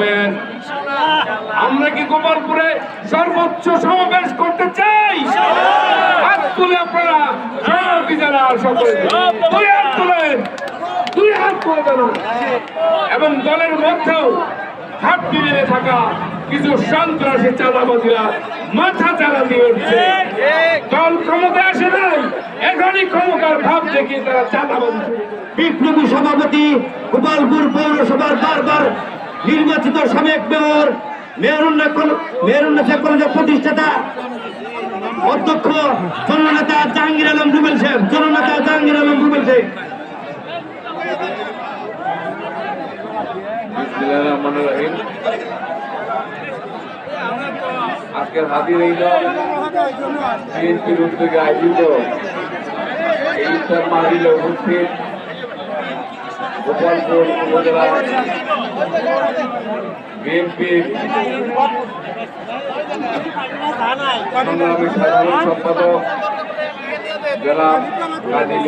হবেন আমরা কি গোপালপুরে সর্বোচ্চ সমাবেশ করতে চাই? হাত তুলে আপনারা সভাপতি দুই হাত তুলেন দুই হাত তুলে দেন এবং দলের মধ্যেও হাত মিলিয়ে থাকা কিছু সন্ত্রাসী চাঁদাবাজিরা মাথা চালা দিয়ে উঠছে। দল ক্ষমতা আসে নাই, এখনই ক্ষমতার ভাব দেখিয়ে তারা চাঁদাবাজি। বিপ্লবী সভাপতি গোপালপুর পৌরসভার বারবার নির্বাচিত সাবেক মেয়র মেয়রুন্না মেয়রুন্না কলেজের প্রতিষ্ঠাতা, অধ্যক্ষ, জননেতা জাহাঙ্গীর আলম রুবেল সাহেব জননেতা জাহাঙ্গীর আলম রুবেল সাহেব আজকের হাজির এই উদ্যোগে আয়োজিত গোপালপুর উপজেলা বিএনপির সংগ্রামী সাধারণ সম্পাদক জেলা কাজী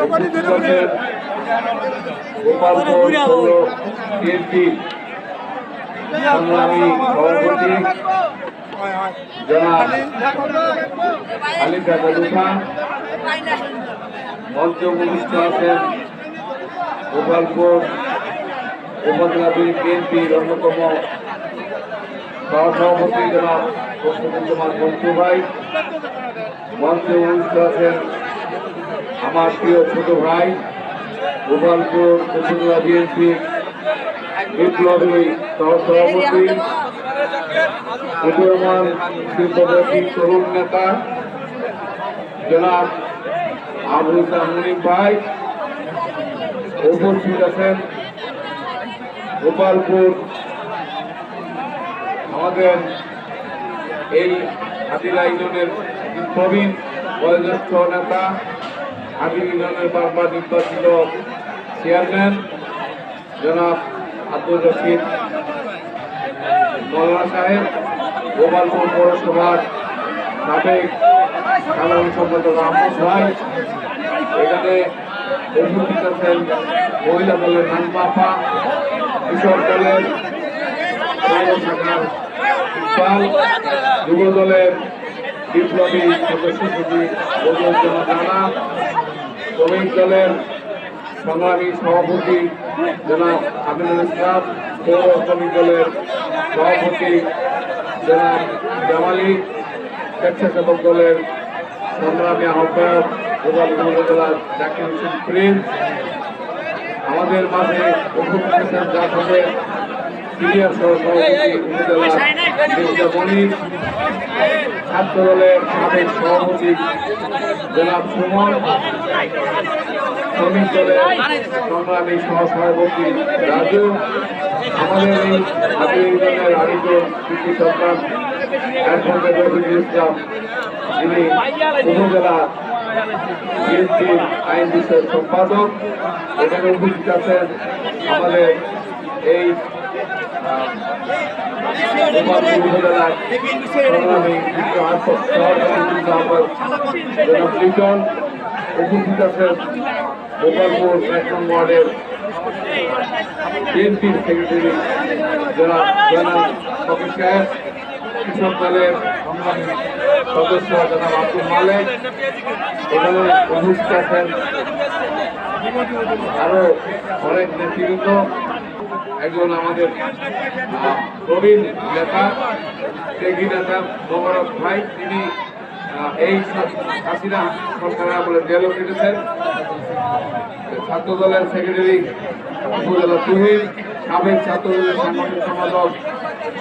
উপস্থিত গোপালপুর বিএনপি সংগ্রামী সভাপতি জনাব খালিদা বেলুখা মঞ্চ উপস্থিত আছেন গোপালপুর উপজেলা বিএনপির অন্যতম সহসভাপতি জনাব মুস্তফুজ্জামান মন্টু ভাই। মঞ্চে উপস্থিত আছেন আমার প্রিয় ছোট ভাই, গোপালপুর উপজেলা বিএনপি বিপ্লবী সহসভাপতি উদয়মান শিল্পব্যাপী তরুণ নেতা, জনাব আবু ইসলাম ভাই, উপস্থিত আছেন গোপালপুর, আমাদের এই হাতিরা ইউনিয়নের প্রবীণ বয়োজ্যেষ্ঠ নেতা, হাতির ইউনিয়নের বারবার নির্বাচিত চেয়ারম্যান, জনাব আব্দুর রশিদ মৌলানা সাহেব, গোপালপুর পৌরসভার সাবেক সাধারণ সম্পাদক মহিলা দলের নানপাপা কৃষক দলের পৌর শাখার ইকবাল যুব দলের বিপ্লবী সদস্য সচিব শ্রমিক দলের সংগ্রামী সভাপতি জনাব আমিনুল ইসলাম, পৌর শ্রমিক দলের সভাপতি জনাব জামালি, স্বেচ্ছাসেবক দলের সংগ্রামী আহ্বায়ক গোপাল উপজেলার জাকির হোসেন প্রিন্স, আমাদের মাঝে উপস্থিত আছেন জাসদের সিনিয়র সহসভাপতি উপজেলা ছাত্র দলের সাবেক সভাপতি জনাব সুমন, শ্রমিক দলের সংগ্রামী সহসভাপতি রাজু, আমাদের এই হাতির ইউনিয়নের আরেকজন কৃষি সরকার, অ্যাডভোকেট রফিকুল ইসলাম যিনি উপজেলা বিএনপির আইন বিষয়ক সম্পাদক, এখানে উপস্থিত আছেন আমাদের এই উপস্থিত আছেন গোপালপুর এক ওয়ার্ডের বিএনপির সেক্রেটারি জনাব শফিক সাহেব, কৃষক দলের সদস্য জনাব আব্দুল মালেক এখানে উপস্থিত আছেন আরও অনেক নেতৃবৃন্দ, একজন আমাদের প্রবীণ নেতা ত্যাগী নেতা মোবারক ভাই, তিনি এই হাসিনা সরকারের আমলে জেলও কেটেছেন ছাত্র দলের সেক্রেটারি উপজেলা তুহিন, সাবেক ছাত্র দলের সাংগঠনিক সম্পাদক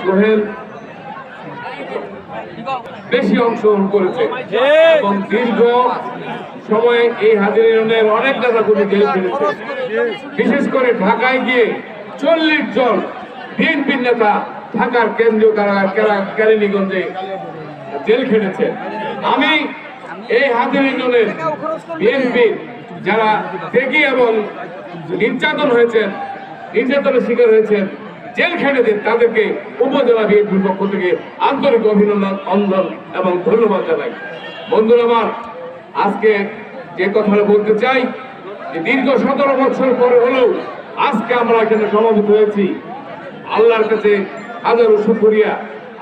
সোহেল বেশি অংশগ্রহণ করেছে। এবং দীর্ঘ সময়ে এই হাজির অনেক নেতা কর্মী জেল ফেলেছে। বিশেষ করে ঢাকায় গিয়ে চল্লিশ জন বিএনপি নেতা ঢাকার কেন্দ্রীয় কারাগার কেরা- কেরানীগঞ্জে জেল খেটেছে। আমি এই হাজির ইউনিয়নের বিএনপির যারা ত্যাগী এবং নির্যাতন হয়েছেন, নির্যাতনের শিকার হয়েছেন জেল খেটেছেন তাদেরকে উপজেলা বিএনপির পক্ষ থেকে আন্তরিক অভিনন্দন অন্দন এবং ধন্যবাদ জানাই। বন্ধুরা আমার, আজকে যে কথাটা বলতে চাই, যে দীর্ঘ সতেরো বছর পরে হলেও আজকে আমরা এখানে সমাবেত হয়েছি। আল্লাহর কাছে হাজারো শুকরিয়া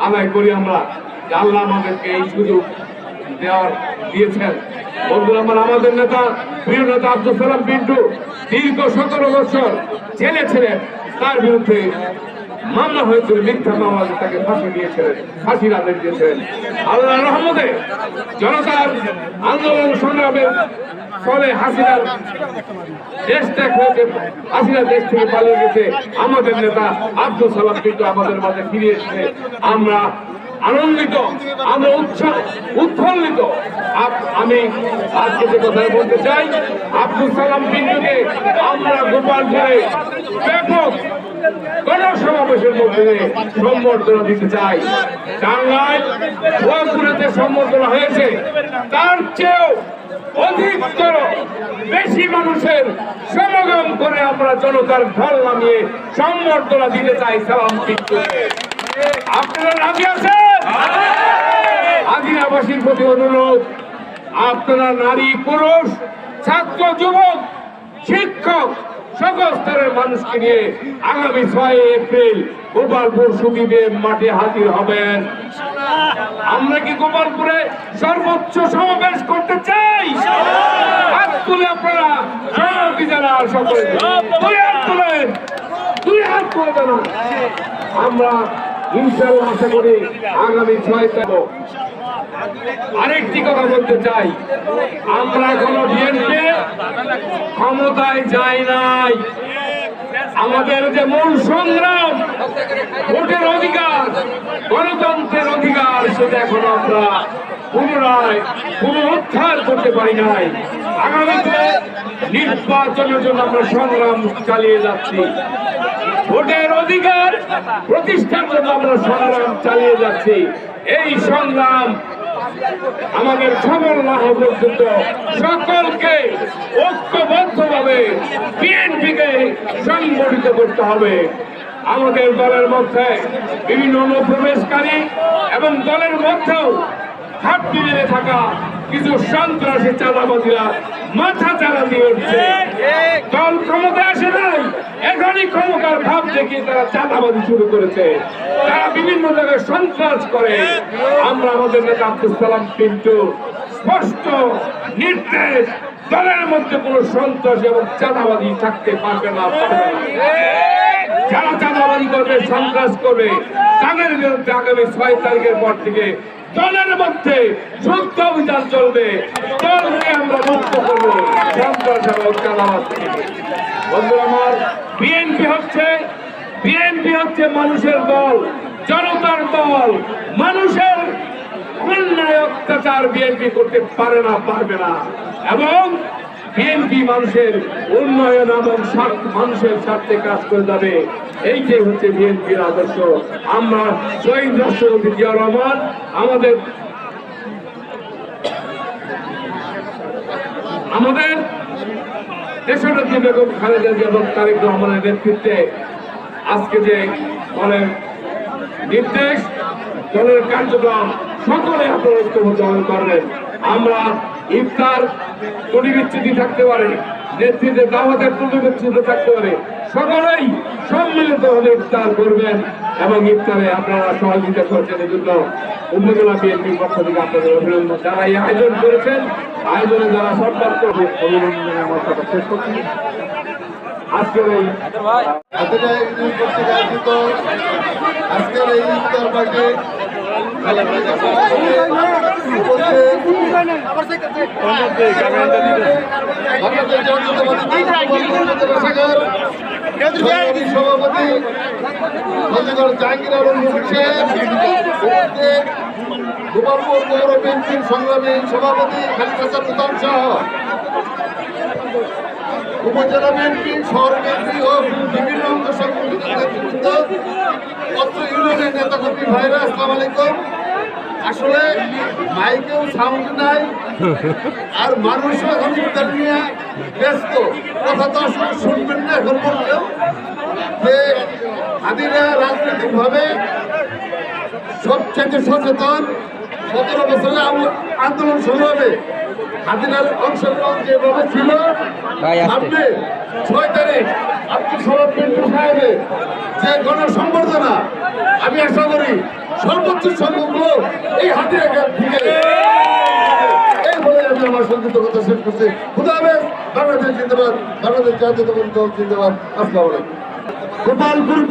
আদায় করি আমরা যে আল্লাহ আমাদেরকে এই সুযোগ দেওয়ার দিয়েছেন। বন্ধুরা আমার, আমাদের নেতা, প্রিয় নেতা আব্দুল সালাম পিন্টু দীর্ঘ সতেরো বছর জেলে ছিলেন। তার বিরুদ্ধে মামলা হয়েছিল, মিথ্যা মামলা, তাকে ফাঁসি দিয়েছিলেন, ফাঁসির আদেশ দিয়েছিলেন। আল্লাহ রহমতে জনতার আন্দোলন সংগ্রামের ফলে হাসিনার দেশ ত্যাগ হয়েছে দেশ থেকে পালিয়ে গেছে। আমাদের নেতা আব্দুল সালাম কিন্তু আমাদের মাঝে ফিরে এসেছে। আমরা আনন্দিত, আমরা উৎসাহ উৎফুল্লিত আমি আজকে যে কথা বলতে চাই, আব্দুল সালাম বিন্দুকে আমরা গোপালপুরে ব্যাপক গণসমাবেশের মধ্যে সম্বর্ধনা দিতে চাই। টাঙ্গাইল সম্বর্ধনা হয়েছে। তার চেয়েও অধিকতর বেশি মানুষের সমাগম করে আমরা জনতার ঢল নামিয়ে সম্বর্ধনা দিতে চাই সালাম বিন্দুকে। আপনারা রাজি আছেন? আদিনাবাসীর প্রতি অনুরোধ আপনারা নারী, পুরুষ, ছাত্র, যুবক, শিক্ষক, সকল স্তরের মানুষকে নিয়ে আগামী ছয় এপ্রিল গোপালপুর সুদীপে মাঠে হাজির হবেন। আমরা কি গোপালপুরে সর্বোচ্চ সমাবেশ করতে চাই? হাত তুলে আপনারা সমাপতি জানার সকলে দুই হাত তুলেন, দুই হাত তুলে জানান। আমরা ইনশাল্লাহ আশা করি আগামী ছয় তারিখ আরেকটি কথা বলতে চাই। আমরা এখনও বিএনপি ক্ষমতায় যাই নাই। আমাদের যে মূল সংগ্রাম, ভোটের অধিকার, গণতন্ত্রের অধিকার, সেটা এখন আমরা পুনরায় পুনরুদ্ধার করতে পারি নাই। আগামীতে নির্বাচনের জন্য আমরা সংগ্রাম চালিয়ে যাচ্ছি। ভোটের অধিকার প্রতিষ্ঠার জন্য আমরা সংগ্রাম চালিয়ে যাচ্ছি। এই সংগ্রাম আমাদের সফল না হওয়া পর্যন্ত সকলকে ঐক্যবদ্ধভাবে বিএনপিকে সংগঠিত করতে হবে। আমাদের দলের মধ্যে বিভিন্ন অনুপ্রবেশকারী এবং দলের মধ্যেও ঘাটতি মেরে থাকা কিছু সন্ত্রাসী চাঁদাবাজিরা মাথা চালা দিয়ে উঠছে। দল ক্ষমতায় আসে নাই। এখনই ক্ষমতার ভাব দেখিয়ে তারা চাঁদাবাজি শুরু করেছে। তারা বিভিন্ন জায়গায় সন্ত্রাস করে। আমরা আমাদের নেতা আব্দুল সালাম পিন্টু স্পষ্ট, নির্দেশ, দলের মধ্যে কোনো সন্ত্রাস এবং চাঁদাবাজি থাকতে পারবে না। যারা চাঁদাবাজি করবে, সন্ত্রাস করবে, তাদের বিরুদ্ধে আগামী ছয় তারিখের পর থেকে দলের মধ্যে যুদ্ধ অভিযান চলবে। দলকে আমরা মুক্ত করব। সন্ত্রাস এবং চাঁদাবাদ থেকে বন্ধু আমার, বিএনপি হচ্ছে বিএনপি হচ্ছে মানুষের দল, জনতার দল। মানুষের অন্যায় অত্যাচার বিএনপি করতে পারে না, পারবে না। এবং বিএনপি মানুষের উন্নয়ন এবং মানুষের স্বার্থে কাজ করে যাবে। এইটাই হচ্ছে বিএনপির আদর্শ। আমরা শহীদ রাষ্ট্রপতি জিয়া রহমান, আমাদের আমাদের দেশনেত্রী বেগম খালেদা জিয়া তারেক রহমানের নেতৃত্বে আজকে যে দলের নির্দেশ, দলের কার্যক্রম সকলে আপনারা ঐক্যবদ্ধ করবেন আমরা ইফতার বিচ্ছুতি থাকতে পারে। নেতৃত্বের দাওয়াতের ত্রুটি বিচ্ছুতি থাকতে পারে সকলেই সম্মিলিত ভাবে ইফতার করবেন এবং ইফতারে আপনারা সহযোগিতা করছেন। এই জন্য উপজেলা বিএনপির পক্ষ থেকে আপনাদের অভিনন্দন যারা এই আয়োজন করেছেন, আয়োজনে যারা সম্পর্ক করবে অভিনন্দনে আমার কথা শেষ করছি। আজকের এই আজকের এই সভাপতি জাহাঙ্গীর আলম গোপালপুর পৌর বিএনপির সংগ্রামী সভাপতি খালিদ হাসান উত্তম সহ উপজেলা বিএনপি শহর বিএনপি ও বিভিন্ন অঙ্গ সংগঠিত নেতৃবৃন্দ অত্র ইউনিয়নের নেতাকর্মী ভাইরা আসসালাম আলাইকুম আসলে মাইকেও সাউন্ড নাই আর মানুষও এখন ইফতার নিয়ে ব্যস্ত। কথা তো আসলে শুনবেন না এখন বললেও যে হাদিরা রাজনৈতিকভাবে সবচেয়ে সচেতন সতেরো বছরে আন্দোলন শুরু হবে। হাদিরার অংশগ্রহণ যেভাবে ছিল সামনে ছয় তারিখ আব্দুল পিন্টু সাহেবের যে গণসংবর্ধনা আমি আশা করি সর্বোচ্চ সংখ্যক লোক এই হাতে এই বলে আমি আমার কথা শেষ করছি। বাংলাদেশ জিন্দাবাদ, বাংলাদেশ জাতীয় জিন্দাবাদ। আসসালাম গোপালপুর